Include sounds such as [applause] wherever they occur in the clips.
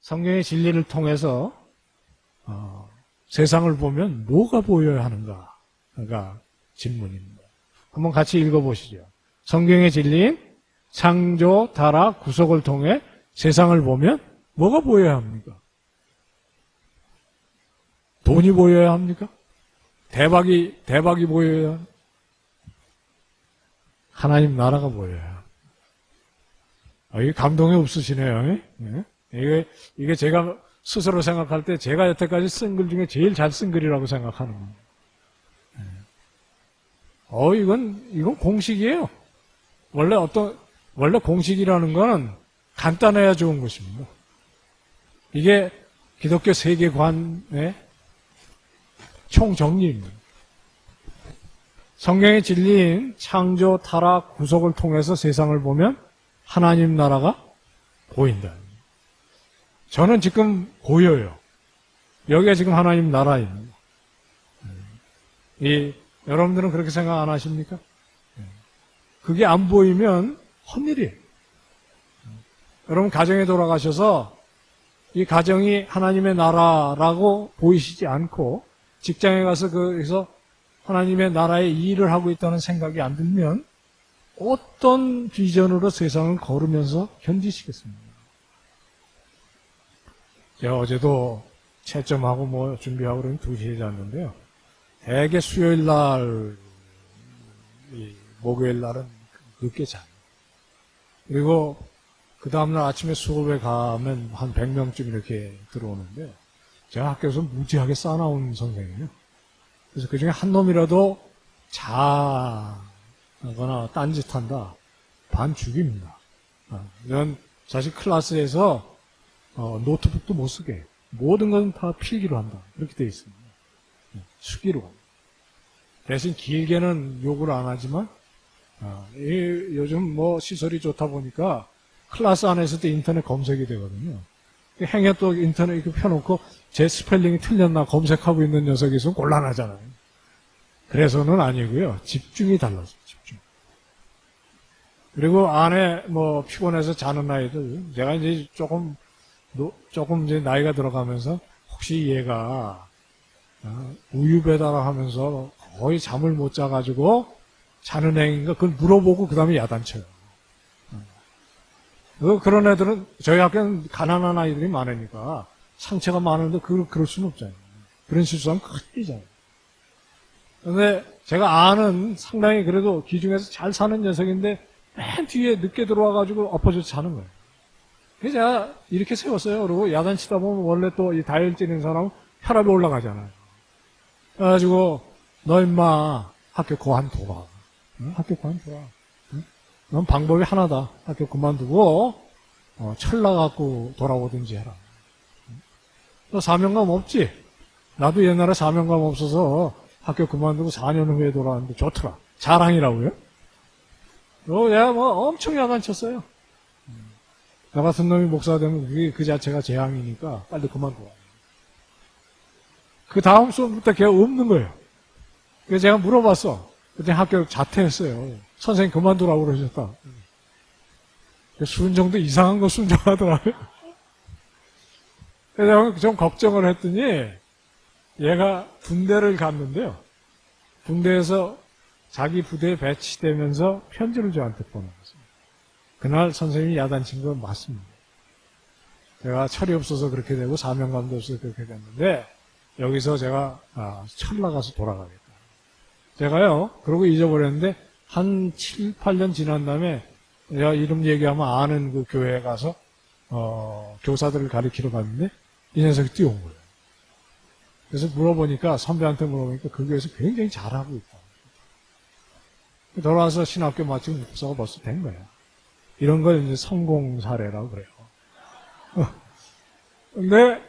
성경의 진리를 통해서 어, 세상을 보면 뭐가 보여야 하는가가 질문입니다. 한번 같이 읽어보시죠. 성경의 진리인 창조, 타락, 구속을 통해 세상을 보면 뭐가 보여야 합니까? 돈이 보여야 합니까? 대박이, 대박이 보여야? 하나님 나라가 보여야. 아, 이게 감동이 없으시네요. 예? 이게, 이게 제가 스스로 생각할 때 제가 여태까지 쓴 글 중에 제일 잘 쓴 글이라고 생각하는 겁니다. 예. 어, 이건, 이건 공식이에요. 원래 어떤, 원래 공식이라는 거는 간단해야 좋은 것입니다. 이게 기독교 세계관의 총정리입니다. 성경의 진리인 창조, 타락, 구속을 통해서 세상을 보면 하나님 나라가 보인다. 저는 지금 보여요. 여기가 지금 하나님 나라입니다. 이, 여러분들은 그렇게 생각 안 하십니까? 그게 안 보이면 헛일이에요. 여러분 가정에 돌아가셔서 이 가정이 하나님의 나라라고 보이시지 않고 직장에 가서 거기서 하나님의 나라의 일을 하고 있다는 생각이 안 들면 어떤 비전으로 세상을 걸으면서 견디시겠습니까? 제가 어제도 채점하고 뭐 준비하고 그러면 2시에 잤는데요. 대개 수요일 날, 이 목요일 날은 늦게 자요. 그리고 그 다음날 아침에 수업에 가면 한 100명쯤 이렇게 들어오는데 제가 학교에서 무지하게 싸나온 선생이에요. 그래서 그 중에 한 놈이라도 자거나 딴짓한다. 반 죽입니다. 어, 이건 사실 클래스에서 어, 노트북도 못 쓰게. 모든 건다 필기로 한다. 그렇게 돼 있습니다. 네, 수기로. 대신 길게는 욕을 안 하지만 아, 이, 요즘 뭐 시설이 좋다 보니까 클래스 안에서도 인터넷 검색이 되거든요. 행여 또 인터넷 이렇게 펴놓고 제 스펠링이 틀렸나 검색하고 있는 녀석이 있으면 곤란하잖아요. 그래서는 아니고요. 집중이 달라서 집중. 그리고 안에 뭐 피곤해서 자는 아이들 제가 이제 조금 노- 조금 이제 나이가 들어가면서 혹시 얘가 어, 우유 배달하면서 거의 잠을 못 자가지고 자는 애인가 그걸 물어보고 그 다음에 야단쳐요. 어, 그런 애들은 저희 학교는 가난한 아이들이 많으니까 상처가 많은데 그, 그럴 수는 없잖아요. 그런 실수하면 큰일이잖아요. 근데 제가 아는 상당히 그래도 기중에서 잘 사는 녀석인데 맨 뒤에 늦게 들어와가지고 엎어져 자는 거예요. 제가 이렇게 세웠어요. 그리고 야단 치다 보면 원래 또 이 다이얼 찌는 사람은 혈압이 올라가잖아요. 그래가지고 너 임마 학교 그만둬라. 응? 학교 그만둬라. 응? 넌 방법이 하나다. 학교 그만두고 어, 철나 갖고 돌아오든지 해라. 응? 너 사명감 없지? 나도 옛날에 사명감 없어서 학교 그만두고 4년 후에 돌아왔는데 좋더라. 자랑이라고요? 어, 내가 뭐 엄청 야단쳤어요. 나 같은 놈이 목사 되면 그게 그 자체가 재앙이니까 빨리 그만둬. 그 다음 수업부터 걔가 없는 거예요. 그래서 제가 물어봤어. 그때 학교 자퇴했어요. 선생님 그만두라고 그러셨다. 순정도 이상한 거 순정하더라고요. 그래서 좀 걱정을 했더니 얘가 군대를 갔는데요. 군대에서 자기 부대에 배치되면서 편지를 저한테 보내왔어요. 그날 선생님이 야단친 건 맞습니다. 제가 철이 없어서 그렇게 되고 사명감도 없어서 그렇게 됐는데 여기서 제가 아, 철 나가서 돌아가겠다. 제가요, 그러고 잊어버렸는데 한 7, 8년 지난 다음에 내가 이름 얘기하면 아는 그 교회에 가서 어, 교사들을 가르치러 갔는데 이 녀석이 뛰어온 거예요. 그래서 물어보니까 선배한테 물어보니까 그 교회에서 굉장히 잘하고 있다. 돌아와서 신학교 마치고 목사가 벌써 된 거야. 이런 걸 이제 성공 사례라고 그래요. 근데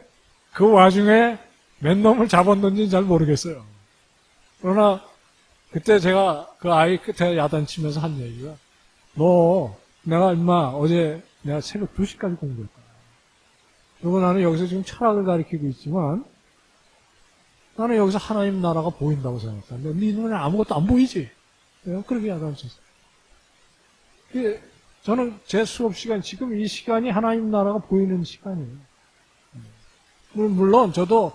그 와중에 몇 놈을 잡았는지 잘 모르겠어요. 그러나 그때 제가 그 아이 끝에 야단치면서 한 얘기가 너 내가 임마 어제 내가 새벽 2시까지 공부했다. 그리고 나는 여기서 지금 철학을 가르치고 있지만 나는 여기서 하나님 나라가 보인다고 생각한다. 네 눈에 아무것도 안 보이지? 그렇게 야단쳤어요. 저는 제 수업 시간, 지금 이 시간이 하나님 나라가 보이는 시간이에요. 물- 물론 저도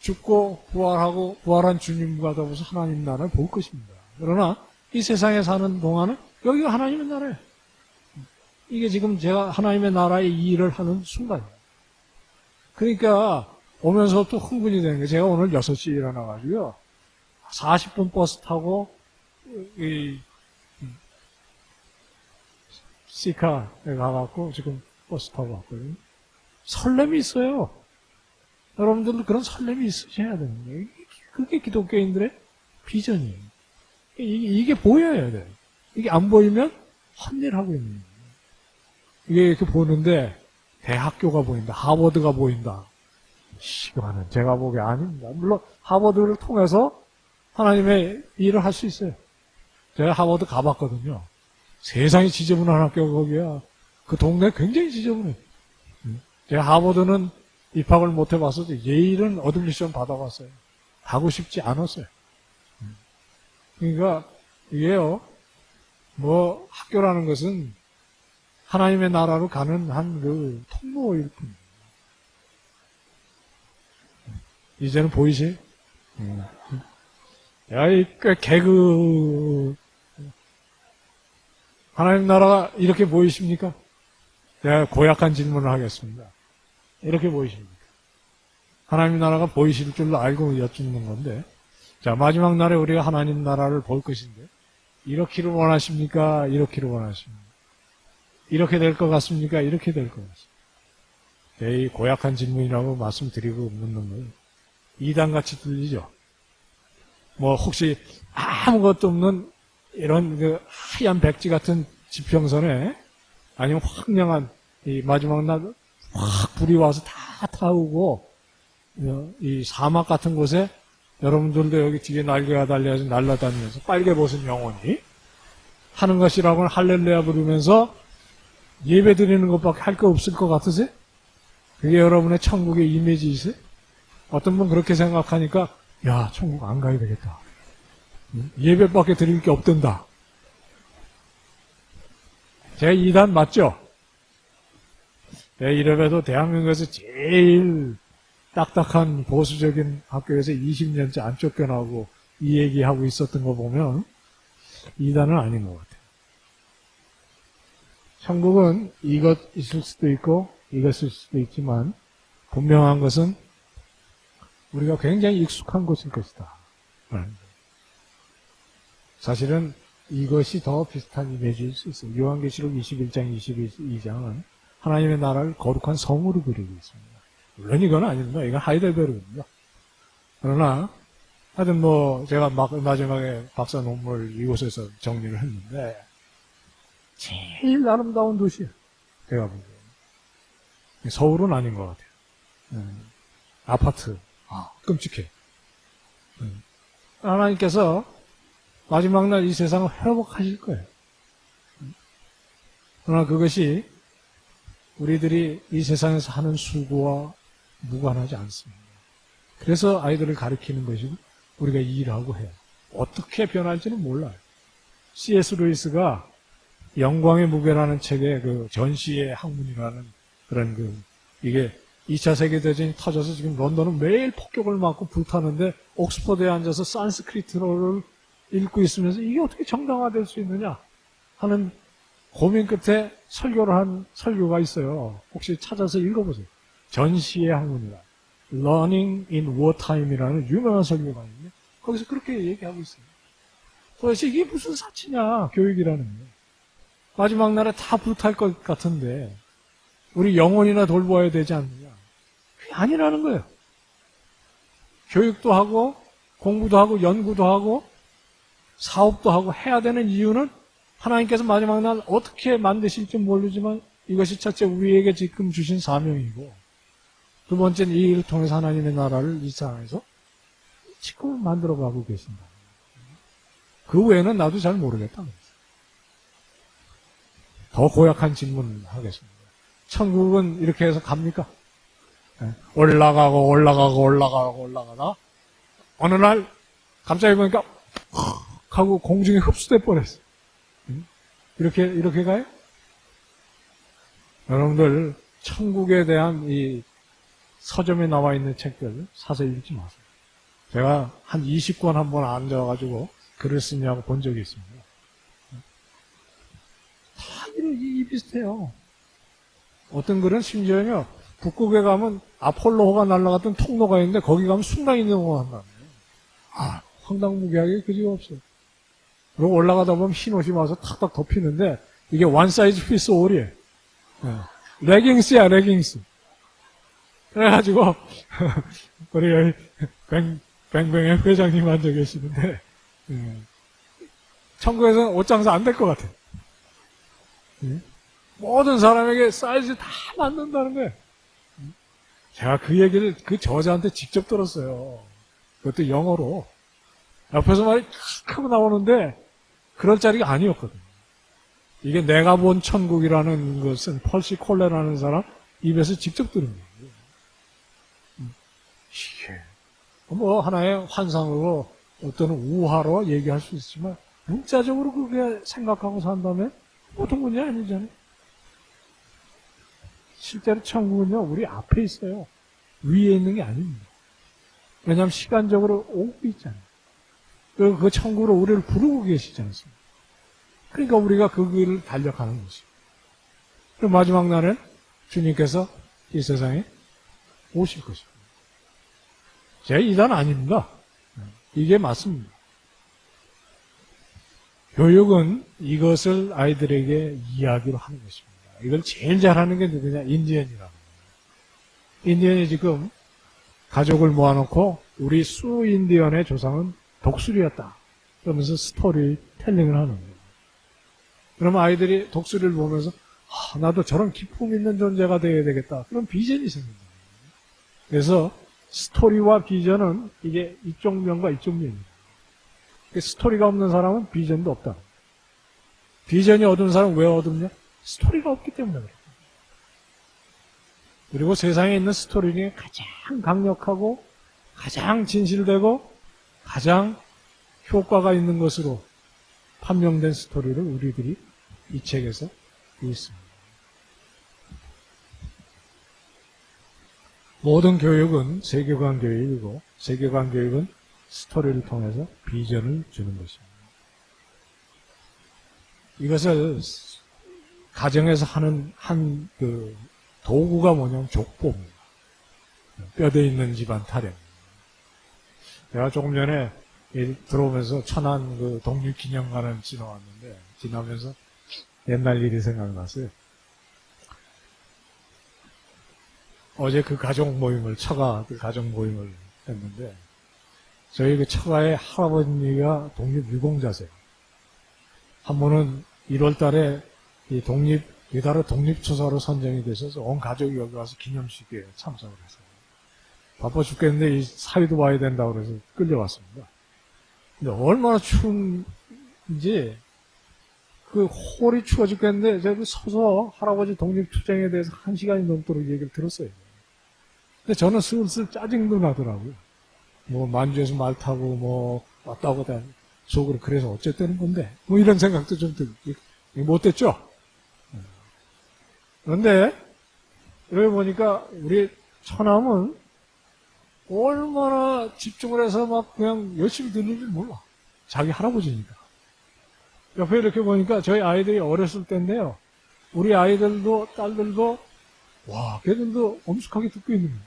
죽고 부활하고 부활한 주님과 더불어서 하나님 나라를 볼 것입니다. 그러나 이 세상에 사는 동안은 여기가 하나님의 나라예요. 이게 지금 제가 하나님의 나라의 일을 하는 순간이에요. 그러니까 오면서부터 흥분이 되는 거예요. 제가 오늘 6시에 일어나가지고요. 40분 버스 타고 이 시카에 가갖고 지금 버스 타고 왔거든요. 설렘이 있어요. 여러분들도 그런 설렘이 있으셔야 되는 거예요. 그게 기독교인들의 비전이에요. 이게, 이게 보여야 돼요. 이게 안 보이면 헛일하고 있는 거예요. 이게 이렇게 보는데 대학교가 보인다. 하버드가 보인다. 시간은 제가 보기에 아닙니다. 물론 하버드를 통해서 하나님의 일을 할 수 있어요. 제가 하버드 가봤거든요. 세상이 지저분한 학교가 거기야. 그 동네 굉장히 지저분해. 음. 제가 하버드는 입학을 못 해봤어도 예일은 어드미션 받아봤어요. 가고 싶지 않았어요. 음. 그러니까 이게요, 뭐 학교라는 것은 하나님의 나라로 가는 한 그 통로일 뿐입니다. 이제는 보이시? 음. 야, 이꽤 개그 하나님 나라가 이렇게 보이십니까? 제가 고약한 질문을 하겠습니다. 이렇게 보이십니까? 하나님 나라가 보이실 줄로 알고 여쭙는 건데, 자, 마지막 날에 우리가 하나님 나라를 볼 것인데, 이렇기를 원하십니까? 이렇기를 원하십니까? 이렇게 될 것 같습니까? 이렇게 될 것 같습니다. 네, 이 고약한 질문이라고 말씀드리고 묻는 거예요. 이단같이 들리죠? 뭐, 혹시 아무것도 없는 이런 그 하얀 백지 같은 지평선에 아니면 황량한 이 마지막 날 확 불이 와서 다 타오고 어, 이 사막 같은 곳에 여러분들도 여기 뒤에 날개가 달려서 날아다니면서 빨개 벗은 영혼이 하는 것이라고는 할렐루야 부르면서 예배 드리는 것밖에 할 거 없을 것 같으세요? 그게 여러분의 천국의 이미지이세요? 어떤 분 그렇게 생각하니까 야 천국 안 가야 되겠다. 예배밖에 드릴 게 없던다. 제 2단 맞죠? 내 이름에도 대한민국에서 제일 딱딱한 보수적인 학교에서 20년째 안 쫓겨나고 이 얘기하고 있었던 거 보면 2단은 아닌 것 같아요. 천국은 이것 있을 수도 있고 이것일 수도 있지만 분명한 것은 우리가 굉장히 익숙한 곳일 것이다. 사실은 이것이 더 비슷한 이미지일 수 있어요. 요한계시록 21장, 22장은 하나님의 나라를 거룩한 성으로 그리고 있습니다. 물론 이건 아닙니다. 이건 하이델베르입니다. 그러나, 하여튼 뭐, 제가 막, 마지막에 박사 논문을 이곳에서 정리를 했는데, 제일 아름다운 도시예요. 제가 보기에. 서울은 아닌 것 같아요. 음, 아파트. 아, 끔찍해. 음. 하나님께서 마지막 날 이 세상을 회복하실 거예요. 그러나 그것이 우리들이 이 세상에서 하는 수고와 무관하지 않습니다. 그래서 아이들을 가르치는 것이고 우리가 일하고 해요. 어떻게 변할지는 몰라요. C.S. 루이스가 영광의 무게라는 책의 그 전시의 학문이라는 그런 그 이게 2차 세계대전이 터져서 지금 런던은 매일 폭격을 맞고 불타는데 옥스퍼드에 앉아서 산스크리트어를 읽고 있으면서 이게 어떻게 정당화될 수 있느냐 하는 고민 끝에 설교를 한 설교가 있어요. 혹시 찾아서 읽어보세요. 전시의 학문이라 Learning in Wartime이라는 유명한 설교가 있는데 거기서 그렇게 얘기하고 있어요. 도대체 이게 무슨 사치냐 교육이라는 게 마지막 날에 다 불탈 것 같은데 우리 영혼이나 돌보아야 되지 않느냐 그게 아니라는 거예요. 교육도 하고 공부도 하고 연구도 하고 사업도 하고 해야 되는 이유는 하나님께서 마지막 날 어떻게 만드실지 모르지만 이것이 첫째 우리에게 지금 주신 사명이고 두 번째는 이 일을 통해서 하나님의 나라를 이 세상에서 지금 만들어 가고 계신다. 그 외에는 나도 잘 모르겠다. 더 고약한 질문을 하겠습니다. 천국은 이렇게 해서 갑니까? 네. 올라가고 올라가고 올라가고 올라가다 어느 날 갑자기 보니까 하고 공중에 흡수돼 버렸어요. 이렇게 이렇게 가요? 여러분들 천국에 대한 이 서점에 나와 있는 책들 사서 읽지 마세요. 제가 한 20권 한 번 앉아가지고 글을 쓰냐고 본 적이 있습니다. 다 이, 이 비슷해요. 어떤 글은 심지어요, 북극에 가면 아폴로호가 날아갔던 통로가 있는데 거기 가면 순간 이동을 한다는 거예요. 아, 황당무계하게 그지가 없어요. 그리고 올라가다 보면 흰 옷이 와서 탁탁 덮이는데 이게 원 사이즈 피스 올이에요. 예. 레깅스야, 레깅스. 그래가지고, [laughs] 우리 뱅, 뱅뱅의 회장님 앉아 계시는데, 예. 천국에서는 옷 장사 안 될 것 같아요. 예. 모든 사람에게 사이즈 다 맞는다는 거예요. 제가 그 얘기를 그 저자한테 직접 들었어요. 그것도 영어로. 옆에서 말이 탁 하고 나오는데, 그럴 자리가 아니었거든요. 이게 내가 본 천국이라는 것은 펄시 콜레라는 사람 입에서 직접 들은 거예요. 음, 이게 뭐 하나의 환상으로 어떤 우화로 얘기할 수 있지만 문자적으로 그렇게 생각하고 산다면 보통 문제 아니잖아요. 실제로 천국은요 우리 앞에 있어요. 위에 있는 게 아닙니다. 왜냐하면 시간적으로 오고 있잖아요. 그, 그 천국으로 우리를 부르고 계시지 않습니까? 그러니까 우리가 그 길을 달려가는 것이죠. 그리고 마지막 날엔 주님께서 이 세상에 오실 것입니다. 제 이단 아닙니다. 이게 맞습니다. 교육은 이것을 아이들에게 이야기로 하는 것입니다. 이걸 제일 잘하는 게 누구냐? 인디언이라는 거예요. 인디언이 지금 가족을 모아놓고 우리 수 인디언의 조상은 독수리였다. 그러면서 스토리 텔링을 하는 거예요. 그러면 아이들이 독수리를 보면서 아, 나도 저런 기품 있는 존재가 되어야 되겠다. 그런 비전이 생깁니다. 그래서 스토리와 비전은 이게 이쪽 면과 이쪽 면입니다. 스토리가 없는 사람은 비전도 없다. 비전이 어두운 사람은 왜 어둡냐? 스토리가 없기 때문에 그래요. 그리고 세상에 있는 스토리 중에 가장 강력하고 가장 진실되고 가장 효과가 있는 것으로 판명된 스토리를 우리들이 이 책에서 읽습니다. 모든 교육은 세계관 교육이고 세계관 교육은 스토리를 통해서 비전을 주는 것입니다. 이것을 가정에서 하는 한 그 도구가 뭐냐면 족보입니다. 뼈대 있는 집안 타령. 제가 조금 전에 이 들어오면서 천안 그 독립기념관을 지나왔는데 지나면서 옛날 일이 생각났어요. 어제 그 가족 모임을 처가 그 가족 모임을 했는데 저희 그 처가의 할아버지가 독립 유공자세요. 한 번은 1월달에 이 독립 이달에 독립투사로 선정이 되셔서 온 가족이 여기 와서 기념식에 참석을 했어요. 바빠 죽겠는데 이 사위도 와야 된다고 그래서 끌려왔습니다. 근데 얼마나 추운지 그 홀이 추워 죽겠는데 제가 서서 할아버지 독립투쟁에 대해서 한 시간이 넘도록 얘기를 들었어요. 근데 저는 슬슬 짜증도 나더라고요. 뭐 만주에서 말 타고 뭐 왔다 갔다 속으로 그래서 어쨌다는 건데 뭐 이런 생각도 좀 들, 못됐죠? 그런데 여기 보니까 우리 처남은 얼마나 집중을 해서 막 그냥 열심히 듣는 줄 몰라. 자기 할아버지니까. 옆에 이렇게 보니까 저희 아이들이 어렸을 때인데요. 우리 아이들도 딸들도 와, 걔들도 엄숙하게 듣고 있는 거예요.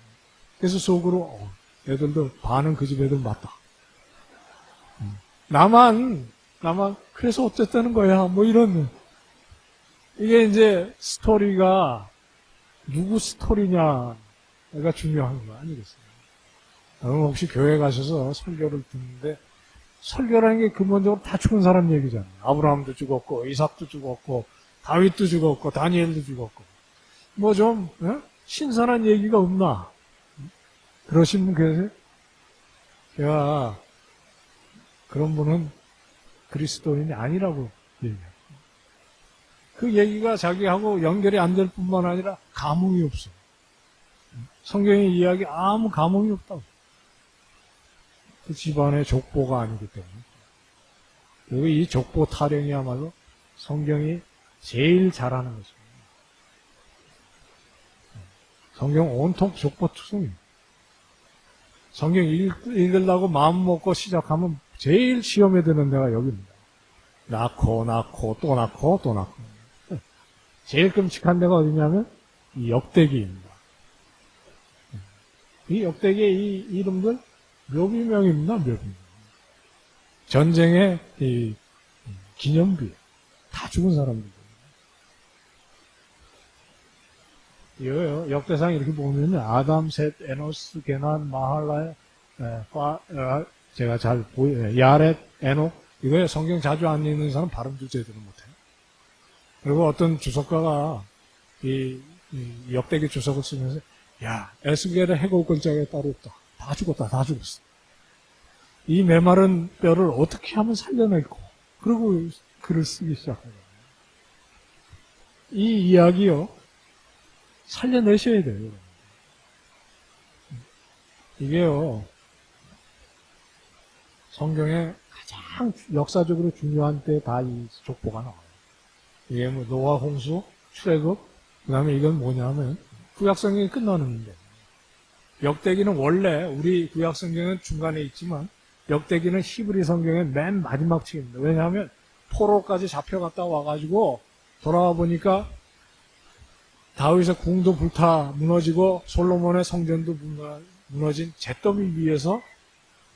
그래서 속으로 어, 애들도 반은 그 집 애들 맞다. 음. 나만 나만 그래서 어쨌다는 거야. 뭐 이런 이게 이제 스토리가 누구 스토리냐가 중요한 거 아니겠어요? 혹시 교회 가셔서 설교를 듣는데 설교라는 게 근본적으로 다 죽은 사람 얘기잖아요. 아브라함도 죽었고 이삭도 죽었고 다윗도 죽었고 다니엘도 죽었고 뭐좀 신선한 얘기가 없나? 그러신 분 계세요? 제가 그런 분은 그리스도인이 아니라고 얘기해요. 그 얘기가 자기하고 연결이 안 될 뿐만 아니라 감흥이 없어. 성경의 이야기 아무 감흥이 없다고. 그 집안의 족보가 아니기 때문에. 그리고 이 족보 타령이야말로 성경이 제일 잘하는 것입니다. 성경 온통 족보 투성입니다. 성경 읽, 읽으려고 마음 먹고 시작하면 제일 시험에 드는 데가 여기입니다. 낳고, 낳고, 또 낳고, 또 낳고. 제일 끔찍한 데가 어디냐면 이 역대기입니다. 이 역대기의 이 이름들 묘비명입니다, 묘비명. 전쟁의 이 기념비. 다 죽은 사람들. 이거요, 역대상 이렇게 보면 아담, 셋, 에노스, 게난, 마할라, 에, 파, 어, 제가 잘 보이, 에, 야렛, 에녹, 이거에 성경 자주 안 읽는 사람 발음도 제대로 못해요. 그리고 어떤 주석가가 이, 이 역대기 주석을 쓰면서, 야, 에스겔의 해골 글자에 따로 없다. 다 죽었다, 다 죽었어. 이 메마른 뼈를 어떻게 하면 살려낼고, 그리고 글을 쓰기 시작하거든요. 이 이야기요, 살려내셔야 돼요. 이게요, 성경에 가장 역사적으로 중요한 때 다 이 족보가 나와요. 이게 뭐 노아 홍수, 출애굽, 그 다음에 이건 뭐냐면 구약성경이 끝나는데 역대기는 원래 우리 구약 성경은 중간에 있지만 역대기는 히브리 성경의 맨 마지막 책입니다. 왜냐하면 포로까지 잡혀갔다 와가지고 돌아와 보니까 다윗의 궁도 불타 무너지고 솔로몬의 성전도 무너- 무너진 잿더미 위에서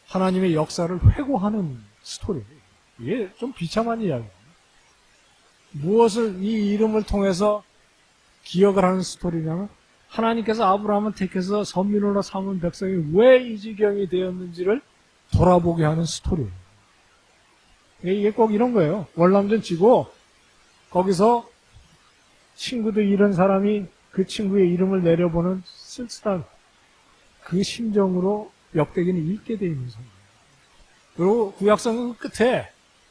하나님의 역사를 회고하는 스토리예요. 이게 좀 비참한 이야기예요. 무엇을 이 이름을 통해서 기억을 하는 스토리냐면 하나님께서 아브라함을 택해서 선민으로 삼은 백성이 왜 이 지경이 되었는지를 돌아보게 하는 스토리예요. 이게 꼭 이런 거예요. 월남전 치고 거기서 친구들 잃은 사람이 그 친구의 이름을 내려보는 쓸쓸한 그 심정으로 역대기는 읽게 돼 있는 성경이에요. 그리고 구약성경 끝에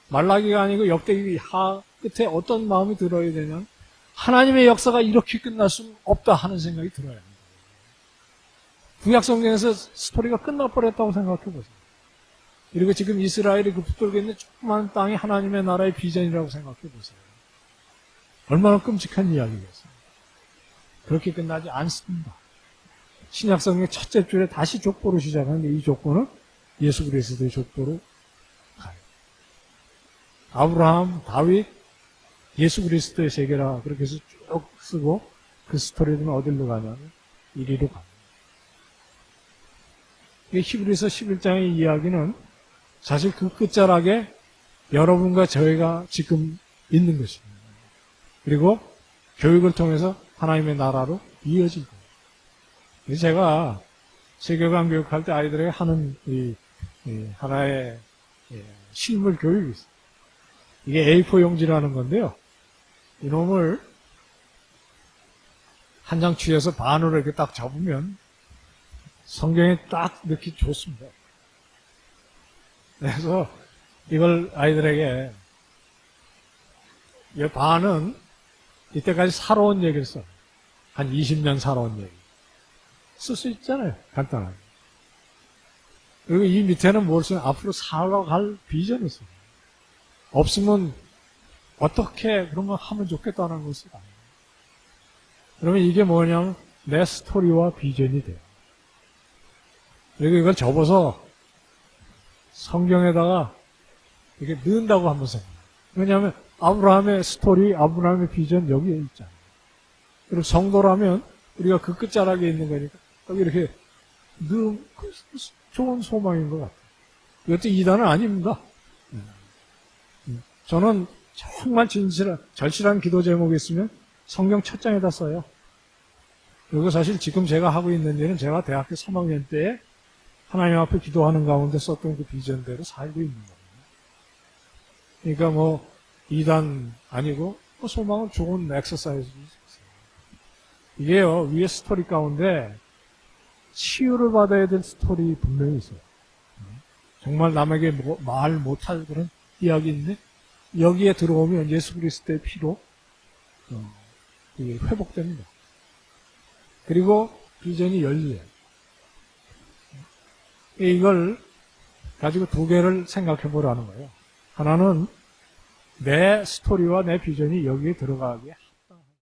말라기가 아니고 역대기 하 끝에 어떤 마음이 들어야 되냐 하나님의 역사가 이렇게 끝날 수는 없다 하는 생각이 들어야 합니다. 구약 성경에서 스토리가 끝나버렸다고 생각해 보세요. 그리고 지금 이스라엘이 그 붙들고 있는 조그만 땅이 하나님의 나라의 비전이라고 생각해 보세요. 얼마나 끔찍한 이야기겠어요. 그렇게 끝나지 않습니다. 신약성의 첫째 줄에 다시 족보로 시작하는데 이 족보는 예수 그리스도의 족보로 가요. 아브라함, 다윗, 예수 그리스도의 세계라 그렇게 해서 쭉 쓰고 그 스토리는 어디로 가냐면 이리로 갑니다. 이 히브리서 11장의 이야기는 사실 그 끝자락에 여러분과 저희가 지금 있는 것입니다. 그리고 교육을 통해서 하나님의 나라로. 그래서 제가 세계관 교육할 때 아이들에게 하는 이, 이 하나의 예, 실물 교육이 있어요. 이게 A4 용지라는 건데요. 이놈을 한 장 취해서 반으로 이렇게 딱 접으면 성경에 딱 넣기 좋습니다. 그래서 이걸 아이들에게 이 반은 이때까지 살아온 얘기를 써. 한 20년 살아온 얘기. 쓸 수 있잖아요. 간단하게. 그리고 이 밑에는 뭘 쓰면 앞으로 살아갈 비전을 써요. 없으면 어떻게 그런 거 하면 좋겠다는 것을 알아요. 그러면 이게 뭐냐면 내 스토리와 비전이 돼요. 그리고 이걸 접어서 성경에다가 이렇게 넣는다고 한번 생각해요. 왜냐하면 아브라함의 스토리, 아브라함의 비전 여기에 있잖아요. 그리고 성도라면 우리가 그 끝자락에 있는 거니까 여기 이렇게 넣으면 그 좋은 소망인 것 같아요. 이것도 이단은 아닙니다. 저는 정말 진실한, 절실한 기도 제목이 있으면 성경 첫 장에다 써요. 그리고 사실 지금 제가 하고 있는 일은 제가 대학교 3학년 때에 하나님 앞에 기도하는 가운데 썼던 그 비전대로 살고 있는 거예요. 그러니까 뭐, 이단 아니고, 뭐 소망은 좋은 있어요. 이게요, 위에 스토리 가운데 치유를 받아야 될 스토리 분명히 있어요. 정말 남에게 뭐- 말 못할 그런 이야기인데, 여기에 들어오면 예수 그리스도의 피로 어, 이게 회복됩니다. 그리고 비전이 열려요. 이걸 가지고 두 개를 생각해 보라는 거예요. 하나는 내 스토리와 내 비전이 여기에 들어가게